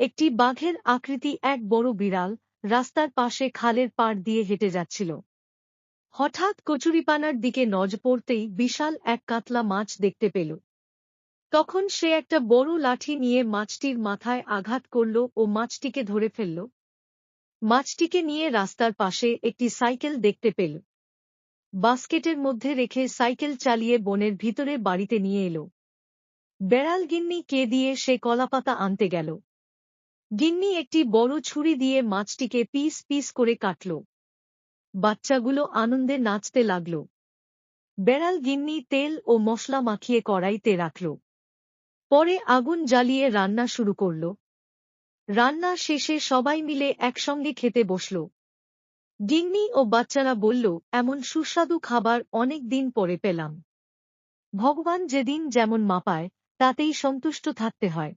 একটি বাঘের আকৃতি এক বড় বিড়াল রাস্তার পাশে খালের পাড় দিয়ে হেঁটে যাচ্ছিল। হঠাৎ কচুরিপানার দিকে নজ পড়তেই বিশাল এক কাতলা মাছ দেখতে পেল। তখন সে একটা বড় লাঠি নিয়ে মাছটির মাথায় আঘাত করল ও মাছটিকে ধরে ফেলল। মাছটিকে নিয়ে রাস্তার পাশে একটি সাইকেল দেখতে পেল। বাস্কেটের মধ্যে রেখে সাইকেল চালিয়ে বনের ভিতরে বাড়িতে নিয়ে এলো। বেড়াল গিন্নি কে দিয়ে সে কলাপাতা আনতে গেল। গিন্নি একটি বড় ছুরি দিয়ে মাছটিকে পিস পিস করে কাটল। বাচ্চাগুলো আনন্দে নাচতে লাগল। বেড়াল গিন্নি তেল ও মশলা মাখিয়ে কড়াইতে রাখল। পরে আগুন জ্বালিয়ে রান্না শুরু করল। রান্না শেষে সবাই মিলে একসঙ্গে খেতে বসল। গিন্নি ও বাচ্চারা বলল, এমন সুস্বাদু খাবার অনেক দিন পরে পেলাম। ভগবান যেদিন যেমন মাপায়, তাতেই সন্তুষ্ট থাকতে হয়।